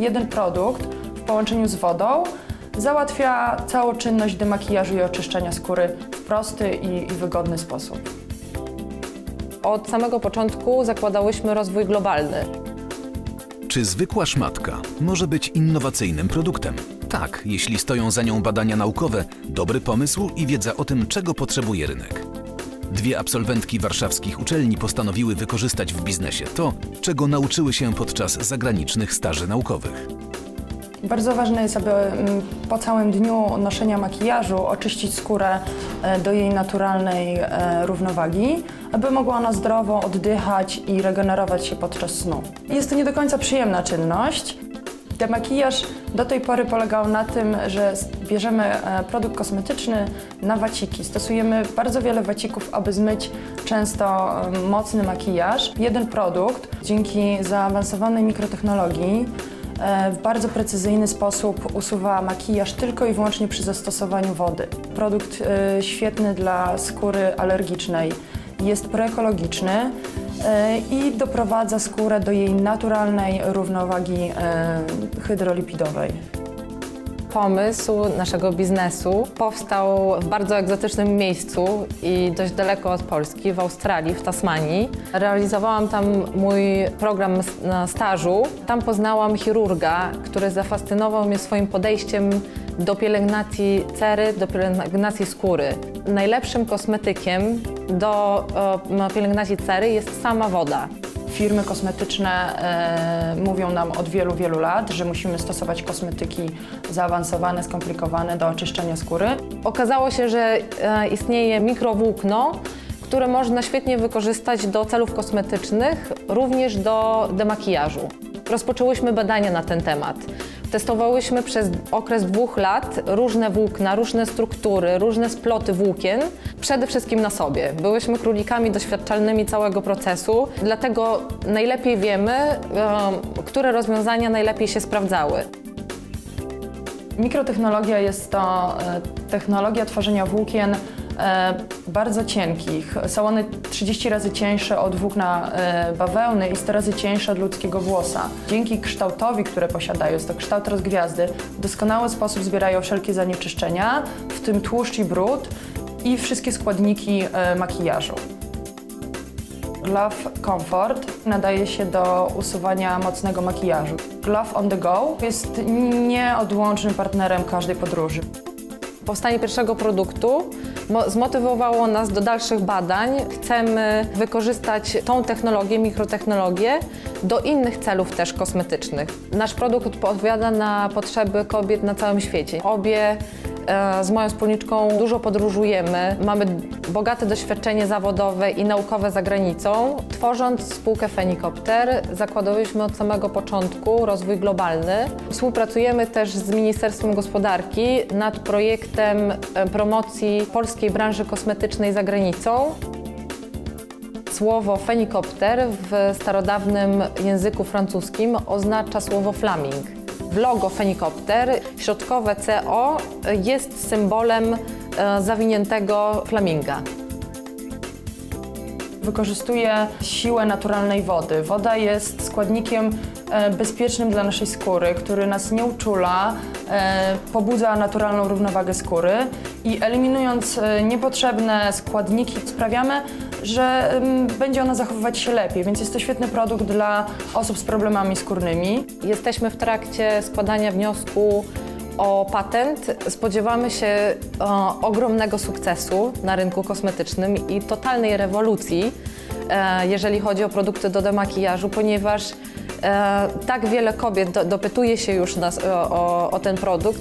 jeden produkt w połączeniu z wodą załatwia całą czynność demakijażu i oczyszczenia skóry w prosty i, i wygodny sposób. Od samego początku zakładałyśmy rozwój globalny. Czy zwykła szmatka może być innowacyjnym produktem? Tak, jeśli stoją za nią badania naukowe, dobry pomysł i wiedza o tym, czego potrzebuje rynek. Dwie absolwentki warszawskich uczelni postanowiły wykorzystać w biznesie to, czego nauczyły się podczas zagranicznych staży naukowych. Bardzo ważne jest, aby mm, po całym dniu noszenia makijażu oczyścić skórę e, do jej naturalnej e, równowagi, aby mogła ona zdrowo oddychać i regenerować się podczas snu. Jest to nie do końca przyjemna czynność. Demakijaż do tej pory polegał na tym, że bierzemy e, produkt kosmetyczny na waciki. Stosujemy bardzo wiele wacików, aby zmyć często mocny makijaż. Jeden produkt dzięki zaawansowanej mikrotechnologii e, w bardzo precyzyjny sposób usuwa makijaż tylko i wyłącznie przy zastosowaniu wody. Produkt e, świetny dla skóry alergicznej, jest proekologiczny i doprowadza skórę do jej naturalnej równowagi hydrolipidowej. Pomysł naszego biznesu powstał w bardzo egzotycznym miejscu i dość daleko od Polski, w Australii, w Tasmanii. Realizowałam tam mój program na stażu. Tam poznałam chirurga, który zafascynował mnie swoim podejściem do pielęgnacji cery, do pielęgnacji skóry. Najlepszym kosmetykiem do pielęgnacji cery jest sama woda. Firmy kosmetyczne e, mówią nam od wielu, wielu lat, że musimy stosować kosmetyki zaawansowane, skomplikowane do oczyszczenia skóry. Okazało się, że e, istnieje mikrowłókno, które można świetnie wykorzystać do celów kosmetycznych, również do demakijażu. Rozpoczęłyśmy badania na ten temat. Testowałyśmy przez okres dwóch lat różne włókna, różne struktury, różne sploty włókien, przede wszystkim na sobie. Byłyśmy królikami doświadczalnymi całego procesu, dlatego najlepiej wiemy, które rozwiązania najlepiej się sprawdzały. Mikrotechnologia jest to e, technologia tworzenia włókien bardzo cienkich. Są one 30 razy cieńsze od włókna e, bawełny i 100 razy cieńsze od ludzkiego włosa. Dzięki kształtowi, które posiadają, jest to kształt rozgwiazdy, w doskonały sposób zbierają wszelkie zanieczyszczenia, w tym tłuszcz i brud i wszystkie składniki e, makijażu. Glove Comfort nadaje się do usuwania mocnego makijażu. Glove on the go jest nieodłącznym partnerem każdej podróży. Powstanie pierwszego produktu zmotywowało nas do dalszych badań. Chcemy wykorzystać tą technologię, mikrotechnologię do innych celów też kosmetycznych. Nasz produkt odpowiada na potrzeby kobiet na całym świecie. Obie z moją wspólniczką dużo podróżujemy, mamy bogate doświadczenie zawodowe i naukowe za granicą. Tworząc spółkę Fenikopter zakładałyśmy od samego początku rozwój globalny. Współpracujemy też z Ministerstwem Gospodarki nad projektem e, promocji polskiej branży kosmetycznej za granicą. Słowo fenikopter w starodawnym języku francuskim oznacza słowo flaming. W logo fenikopter środkowe CO jest symbolem e, zawiniętego flaminga. Wykorzystuje siłę naturalnej wody. Woda jest składnikiem e, bezpiecznym dla naszej skóry, który nas nie uczula, e, pobudza naturalną równowagę skóry i eliminując niepotrzebne składniki sprawiamy, że będzie ona zachowywać się lepiej, więc jest to świetny produkt dla osób z problemami skórnymi. Jesteśmy w trakcie składania wniosku o patent. Spodziewamy się o, ogromnego sukcesu na rynku kosmetycznym i totalnej rewolucji, e, jeżeli chodzi o produkty do demakijażu, ponieważ e, tak wiele kobiet do, dopytuje się już nas o, o, o ten produkt.